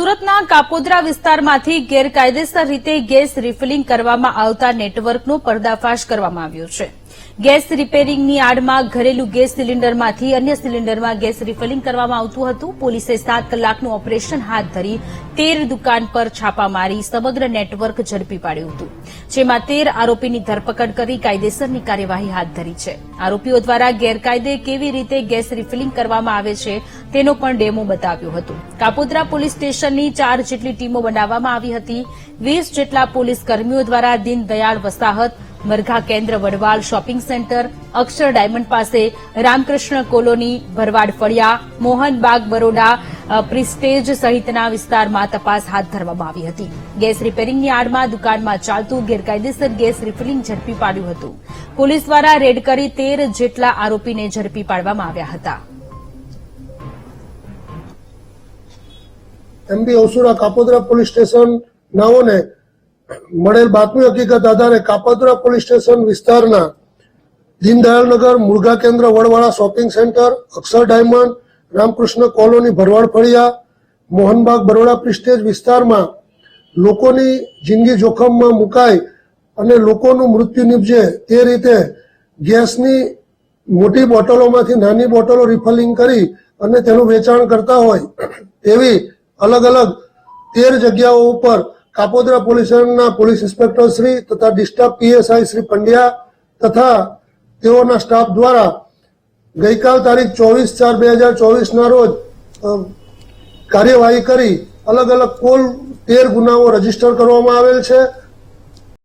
સુરતના કાપોદ્રા વિસ્તારમાંથી ગેરકાયદેસર રીતે ગેસ રિફિલિંગ કરવામાં આવતા નેટવર્કનો પર્દાફાશ કરવામાં આવ્યો છે. ગેસ રિપેરિંગની આડમાં ઘરેલું ગેસ સિલિન્ડરમાંથી અન્ય સિલિન્ડરમાં ગેસ રિફિલિંગ કરવામાં આવતું હતું. પોલીસે સાત કલાકનું ઓપરેશન હાથ ધરી તેર દુકાન પર છાપા મારી સમગ્ર નેટવર્ક ઝડપી પાડ્યું હતું. જેમાં તેર આરોપીની ધરપકડ કરી કાયદેસરની કાર્યવાહી હાથ ધરી છે. આરોપીઓ દ્વારા ગેરકાયદે કેવી રીતે ગેસ રિફિલિંગ કરવામાં આવે છે તેનો પણ ડેમો બતાવ્યો હતો. કાપોદ્રા પોલીસ સ્ટેશનની ચાર જેટલી ટીમો બનાવવામાં આવી હતી. વીસ જેટલા પોલીસ કર્મીઓ દ્વારા દીનદયાળ વસાહત, મરઘા કેન્દ્ર Vadval shopping centre, Akshar diamond પાસે રામકૃષ્ણ કોલોની, ભરવાડ ફળિયા, મોહનબાગ બરોડા પ્રિસ્ટેજ સહિતના વિસ્તારમાં તપાસ હાથ ધરવામાં આવી હતી. ગેસ રિપેરિંગની આડમાં દુકાનમાં ચાલતું ગેરકાયદેસર ગેસ રિફિલિંગ ઝડપી પાડ્યું હતું. પોલીસ દ્વારા રેડ કરી તેર જેટલા આરોપીને ઝડપી પાડવામાં આવ્યા હતા. એમબી ઓસુડા કાપોદરા પોલીસ સ્ટેશન નાઓને મળેલ બાતમી હકીકત આધારે કાપોદરા પોલીસ સ્ટેશન વિસ્તારના દીનદયાળનગર મુરઘા કેન્દ્ર, Vadvala shopping centre, Akshar diamond, Ramkrishna colony, Bharwad ફળિયા, Mohanbag, Baroda Prestige વિસ્તારમાં લોકોની જિંદગી જોખમમાં મુકાય અને લોકોનું મૃત્યુ નીપજે તે રીતે ગેસની મોટી બોટલોમાંથી નાની બોટલો રિફલિંગ કરી અને તેનું વેચાણ કરતા હોય એવી અલગ અલગ તેર જગ્યાઓ ઉપર Kapodra police police inspector Shri તથા ડિસ્ટર્બ પીએસઆઈ શ્રી પંડ્યા તથા તેઓના સ્ટાફ દ્વારા ગઈકાલ તારીખ ચોવીસ ચાર બે હજાર ચોવીસના રોજ કાર્યવાહી કરી અલગ અલગ કુલ તેર ગુનાઓ રજિસ્ટર કરવામાં આવેલ છે.